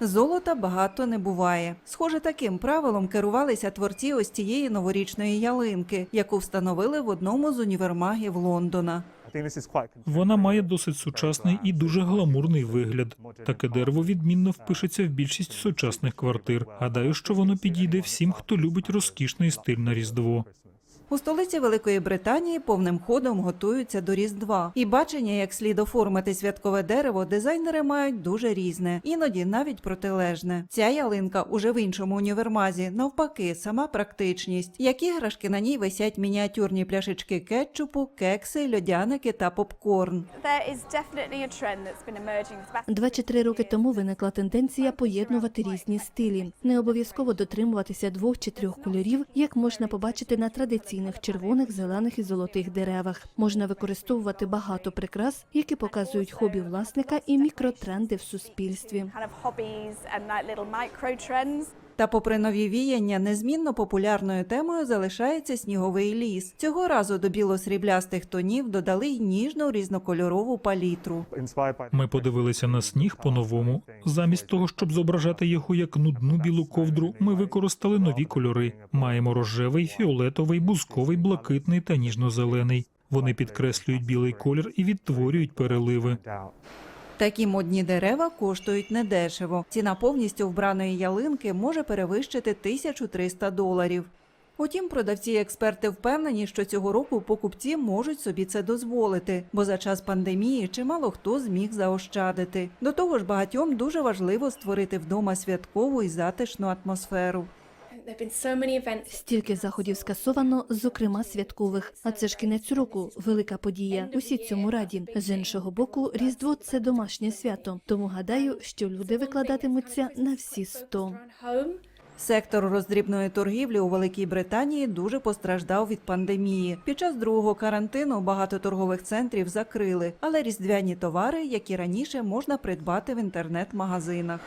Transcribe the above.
Золота багато не буває. Схоже, таким правилом керувалися творці ось цієї новорічної ялинки, яку встановили в одному з універмагів Лондона. Вона має досить сучасний і дуже гламурний вигляд. Таке дерево відмінно впишеться в більшість сучасних квартир. Гадаю, що воно підійде всім, хто любить розкішний стиль на різдво. У столиці Великої Британії повним ходом готуються до Різдва. І бачення, як слід оформити святкове дерево, дизайнери мають дуже різне, іноді навіть протилежне. Ця ялинка уже в іншому універмазі, навпаки, сама практичність. Як іграшки на ній висять мініатюрні пляшечки кетчупу, кекси, льодяники та попкорн. There is definitely a trend that's been emerging for the past Два чи три роки тому виникла тенденція поєднувати різні стилі. Не обов'язково дотримуватися двох чи трьох кольорів, як можна побачити на традиційних червоних, зелених і золотих деревах. Можна використовувати багато прикрас, які показують хобі власника і мікротренди в суспільстві. Та, попри нові віяння, незмінно популярною темою залишається сніговий ліс. Цього разу до біло-сріблястих тонів додали й ніжну різнокольорову палітру. Ми подивилися на сніг по-новому. Замість того, щоб зображати його як нудну білу ковдру, ми використали нові кольори. Маємо рожевий, фіолетовий, бузковий, блакитний та ніжно-зелений. Вони підкреслюють білий колір і відтворюють переливи. Такі модні дерева коштують недешево. Ціна повністю вбраної ялинки може перевищити 1300 доларів. Утім, продавці і експерти впевнені, що цього року покупці можуть собі це дозволити, бо за час пандемії чимало хто зміг заощадити. До того ж, багатьом дуже важливо створити вдома святкову і затишну атмосферу. Стільки заходів скасовано, зокрема святкових. А це ж кінець року, велика подія. Усі цьому раді. З іншого боку, Різдво це домашнє свято. Тому гадаю, що люди викладатимуться на всі сто. Сектор роздрібної торгівлі у Великій Британії дуже постраждав від пандемії. Під час другого карантину багато торгових центрів закрили, але різдвяні товари, як і раніше, можна придбати в інтернет-магазинах.